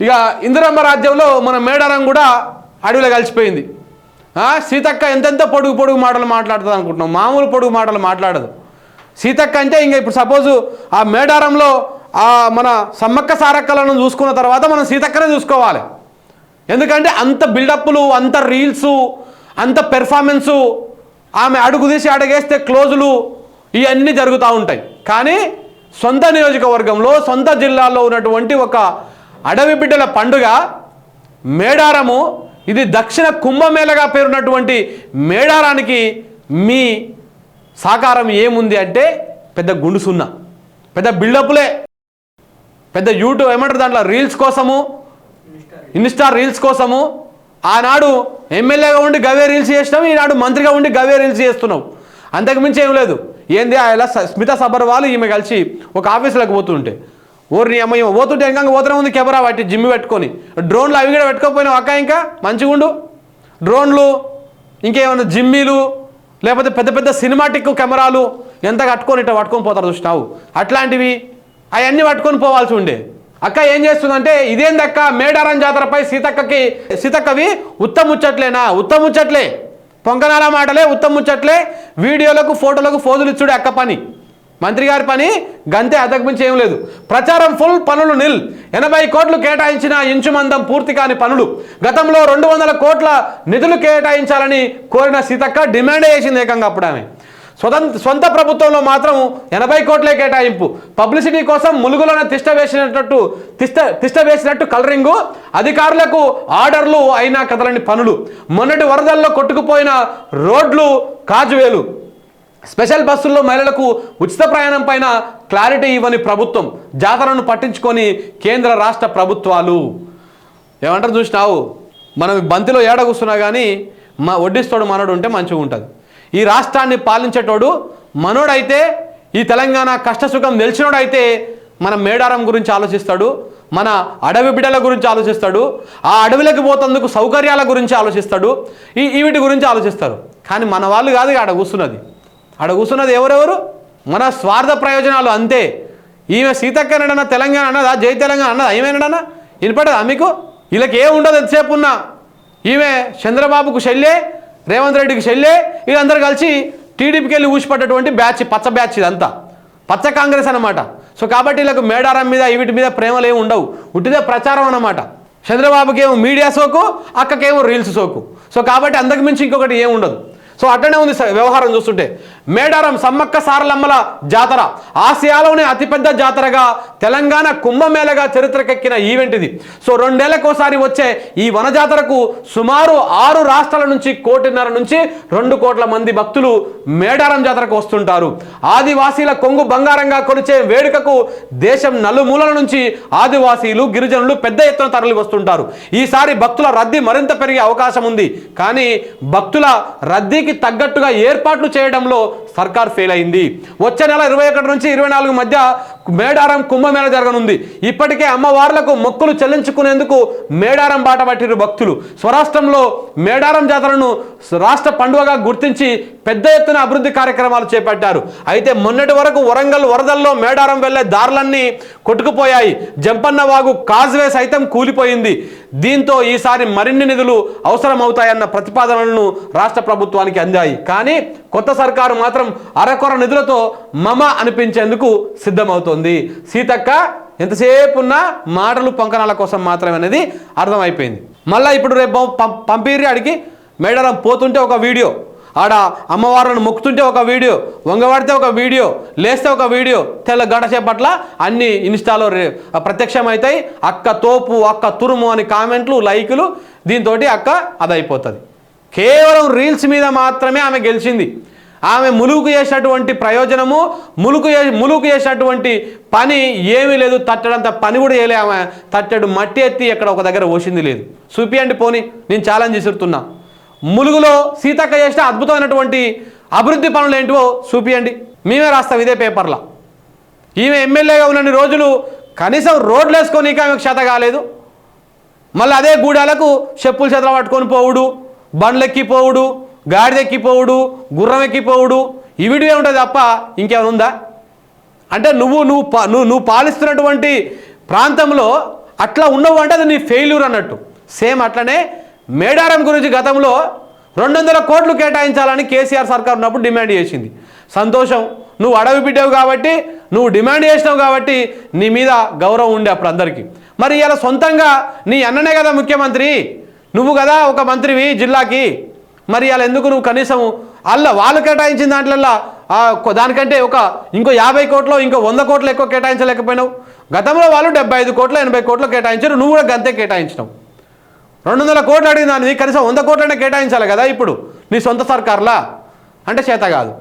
ఇక ఇందిరమ్మ రాజ్యంలో మన మేడారం కూడా అడవిలో కలిసిపోయింది. సీతక్క ఎంతెంత పొడుగు పొడుగు మాటలు మాట్లాడుతుంది అనుకుంటున్నాం. మామూలు పొడుగు మాటలు మాట్లాడదు. సీతక్క అంటే ఇంకా ఇప్పుడు సపోజు ఆ మేడారంలో ఆ మన సమ్మక్క సారక్కలను చూసుకున్న తర్వాత మనం సీతక్కనే చూసుకోవాలి. ఎందుకంటే అంత బిల్డప్లు అంత రీల్స్ అంత పెర్ఫార్మెన్సు ఆమె అడుగు తీసి అడగేస్తే క్లోజులు ఇవన్నీ జరుగుతూ ఉంటాయి. కానీ సొంత నియోజకవర్గంలో సొంత జిల్లాలో ఉన్నటువంటి ఒక అడవి బిడ్డల పండుగ మేడారము ఇది దక్షిణ కుంభమేళగా పేరున్నటువంటి మేడారానికి మీ సాకారం ఏముంది అంటే పెద్ద గుండు సున్నా పెద్ద బిల్డప్లే పెద్ద యూట్యూబ్ ఏమంటారు దాంట్లో రీల్స్ కోసము ఇన్స్టా రీల్స్ కోసము ఆనాడు ఎమ్మెల్యేగా ఉండి గవే రీల్స్ చేసినావు ఈనాడు మంత్రిగా ఉండి గవే రీల్స్ చేస్తున్నావు అంతకుమించి ఏం లేదు. ఏంది ఇలా స్మిత సబర్వాల్ ఈమె కలిసి ఒక ఆఫీసులకు పోతుంటే ఓర్ని అమ్మ ఈమె పోతుంటే ఇంకా పోతూనే ఉంది కెమెరా వాటి జిమ్ పెట్టుకొని. డ్రోన్లు అవి కూడా పెట్టుకోకపోయినావు అక్క ఇంకా? మంచిగుండు డ్రోన్లు ఇంకేమైనా జిమ్మీలు లేకపోతే పెద్ద పెద్ద సినిమాటిక్ కెమెరాలు ఎంత కట్టుకొని ఇట్లా పట్టుకొని పోతారు చూసినావు? అట్లాంటివి అవన్నీ పట్టుకొని పోవాల్సి ఉండే. అక్క ఏం చేస్తుందంటే ఇదేందక్క మేడారం జాతరపై సీతక్కకి సీతక్కవి ఉత్తముచ్చట్లేనా ఉత్తముచ్చట్లే పొంగనాల మాటలే ఉత్తముచ్చట్లే వీడియోలకు ఫోటోలకు ఫోజులు ఇచ్చుడే అక్క పని. మంత్రి గారి పని గంతే అంతకుమించి ఏం లేదు. ప్రచారం ఫుల్ పనులు నిల్. ఎనభై కోట్లు కేటాయించిన ఇంచు మందం పూర్తి కాని పనులు. గతంలో రెండు వందల కోట్ల నిధులు కేటాయించాలని కోరిన సీతక్క డిమాండ్ చేసింది ఏకంగా అప్పుడు ఆమె. స్వతంత్ర సొంత ప్రభుత్వంలో మాత్రం ఎనభై కోట్లే కేటాయింపు. పబ్లిసిటీ కోసం ములుగులోన తిష్ట వేసినట్టు తిష్ట తిష్ట వేసినట్టు కలరింగు అధికారులకు ఆర్డర్లు అయినా కదలని పనులు. మొన్నటి వరదల్లో కొట్టుకుపోయిన రోడ్లు కాజువేలు. స్పెషల్ బస్సుల్లో మహిళలకు ఉచిత ప్రయాణం పైన క్లారిటీ ఇవ్వని ప్రభుత్వం జాతరను పట్టించుకొని కేంద్ర రాష్ట్ర ప్రభుత్వాలు. ఏమంటారు చూసినావు? మనం బంతిలో ఏడ కూర్చున్నా కానీ మా వడ్డిస్తోడు మనోడు ఉంటే మంచిగా ఉంటుంది. ఈ రాష్ట్రాన్ని పాలించేటోడు మనోడైతే ఈ తెలంగాణ కష్టసుఖం తెలిసినోడైతే మన మేడారం గురించి ఆలోచిస్తాడు మన అడవి బిడ్డల గురించి ఆలోచిస్తాడు ఆ అడవిలకు పోతందుకు సౌకర్యాల గురించి ఆలోచిస్తాడు ఈ వీటి గురించి ఆలోచిస్తారు. కానీ మన వాళ్ళు కాదు ఆడ కూర్చున్నది. ఆడ కూర్చున్నది ఎవరెవరు? మన స్వార్థ ప్రయోజనాలు అంతే. ఈమె సీతక్క నడన తెలంగాణ అన్నదా? జై తెలంగాణ అన్నదా? ఏమైనాడన్నా వినపడదా మీకు? వీళ్ళకి ఏం ఉండదు ఎంతసేపు ఉన్నా. ఈమె చంద్రబాబుకు చెల్లె రేవంత్ రెడ్డికి చెల్లె వీళ్ళందరూ కలిసి టీడీపీకి వెళ్ళి ఊసిపడ్డటువంటి బ్యాచ్ పచ్చ బ్యాచ్ ఇదంతా. పచ్చ కాంగ్రెస్ అనమాట సో కాబట్టి వీళ్ళకు మేడారం మీద వీటి మీద ప్రేమలు ఏమి ఉండవు. ఉట్టిదే ప్రచారం అన్నమాట. చంద్రబాబుకి ఏమో మీడియా సోకు అక్కకేమో రీల్స్ సోకు. సో కాబట్టి అంతకు మించి ఇంకొకటి ఏమి ఉండదు. సో అట్లనే ఉంది వ్యవహారం చూస్తుంటే. మేడారం సమ్మక్క సారలమ్మల జాతర. ఆసియాలోనే అతిపెద్ద జాతరగా తెలంగాణ కుంభమేళగా చరిత్రకెక్కిన ఈవెంట్ ఇది. సో రెండేళ్ళకోసారి వచ్చే ఈ వన జాతరకు సుమారు ఆరు రాష్ట్రాల నుంచి కోటిన్నర నుంచి రెండు కోట్ల మంది భక్తులు మేడారం జాతరకు వస్తుంటారు. ఆదివాసీల కొంగు బంగారంగా కొలిచే వేడుకకు దేశం నలుమూలల నుంచి ఆదివాసీలు గిరిజనులు పెద్ద ఎత్తున తరలి వస్తుంటారు ఈసారి భక్తుల రద్దీ మరింత పెరిగే అవకాశం ఉంది. కానీ భక్తుల రద్దీకి తగ్గట్టుగా ఏర్పాట్లు చేయడంలో సర్కార్ ఫెయిల్ అయింది. వచ్చే నెల ఇరవై ఒకటి నుంచి ఇరవై నాలుగు మధ్య మేడారం కుంభమేళ జరగనుంది. ఇప్పటికే అమ్మవార్లకు మొక్కులు చెల్లించుకునేందుకు మేడారం బాట పట్టిరు భక్తులు. స్వరాష్ట్రంలో మేడారం జాతరను రాష్ట్ర పండుగగా గుర్తించి పెద్ద ఎత్తున అభివృద్ధి కార్యక్రమాలు చేపట్టారు. అయితే మొన్నటి వరకు వరంగల్ వరదల్లో మేడారం వెళ్ళే దారులన్నీ కొట్టుకుపోయాయి. జంపన్న వాగు కాజ్వే సైతం కూలిపోయింది. దీంతో ఈసారి మరిన్ని నిధులు అవసరమవుతాయన్న ప్రతిపాదనలను రాష్ట్ర ప్రభుత్వానికి అందాయి. కానీ కొత్త సర్కారు మాత్రం అరకొర నిధులతో మమ అనిపించేందుకు సిద్ధమవుతోంది. సీతక్క ఎంతసేపు ఉన్నా మాటలు పొంకనాల కోసం మాత్రమే అనేది అర్థమైపోయింది. మళ్ళీ ఇప్పుడు రేపు పంపిరి పంపిర్రి అడిగి మేడారం పోతుంటే ఒక వీడియో ఆడ అమ్మవారిని మొక్కుతుంటే ఒక వీడియో వంగవాడితే ఒక వీడియో లేస్తే ఒక వీడియో తెల్ల గంట అన్ని ఇన్స్టాలో ప్రత్యక్షమవుతాయి అక్క తోపు అక్క తురుము అని కామెంట్లు లైకులు దీంతో అక్క అదైపోతుంది. కేవలం రీల్స్ మీద మాత్రమే ఆమె గెలిచింది. ఆమె ములుగు చేసినటువంటి ప్రయోజనము ములుగు ములుగు చేసినటువంటి పని ఏమీ లేదు తట్టడంత పని కూడా చేయలే ఆమె. తట్టడు మట్టి ఎత్తి ఎక్కడ ఒక దగ్గర పోసింది లేదు. చూపియండి పోని నేను ఛాలెంజ్ విసురుతున్నా ములుగులో సీతక్క చేసిన అద్భుతమైనటువంటి అభివృద్ధి పనులు ఏంటివో చూపియండి. మేమే రాస్తాం ఇదే పేపర్లో. ఈమె ఎమ్మెల్యేగా ఉన్నన్ని రోజులు కనీసం రోడ్లు వేసుకోనీకి ఆమెకు చేత కాలేదు. మళ్ళీ అదే గూడాలకు చెప్పులు చేతులు పట్టుకొని పోవుడు బండ్లెక్కిపోవుడు గాడిదెక్కిపోవుడు గుర్రం ఎక్కిపోవుడు ఇవిడివే ఉంటుంది తప్ప ఇంకేమైనా ఉందా? అంటే నువ్వు నువ్వు పా- నువ్వు నువ్వు పాలిస్తున్నటువంటి ప్రాంతంలో అట్లా ఉండవు అంటే అది నీ ఫెయిల్యూర్ అన్నట్టు. సేమ్ అట్లనే మేడారం గురించి గతంలో రెండు వందల కోట్లు కేటాయించాలని కేసీఆర్ సర్కార్ ఉన్నప్పుడు డిమాండ్ చేసింది. సంతోషం నువ్వు అడవి బిడ్డవు కాబట్టి నువ్వు డిమాండ్ చేసినావు కాబట్టి నీ మీద గౌరవం ఉండే అప్పుడు అందరికీ. మరి ఇలా సొంతంగా నీ అన్ననే కదా ముఖ్యమంత్రి. నువ్వు కదా ఒక మంత్రివి జిల్లాకి. మరి అలా ఎందుకు నువ్వు కనీసం అలా వాళ్ళు కేటాయించిన దాంట్లల్లో దానికంటే ఒక ఇంకో యాభై కోట్లు ఇంకో వంద కోట్లు ఎక్కువ కేటాయించలేకపోయినావు? గతంలో వాళ్ళు డెబ్బై ఐదు కోట్లు ఎనభై కోట్లు కేటాయించారు నువ్వు కూడా గంతే కేటాయించినావు. రెండు వందల కోట్లు అడిగిన దానివి కనీసం వంద కోట్లనే కేటాయించాలి కదా ఇప్పుడు? నీ సొంత సర్కార్లా? అంటే చేత కాదు.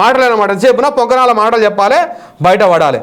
మాటలు. అనమాట సేపున పొంకనాల మాటలు చెప్పాలి బయట పడాలి.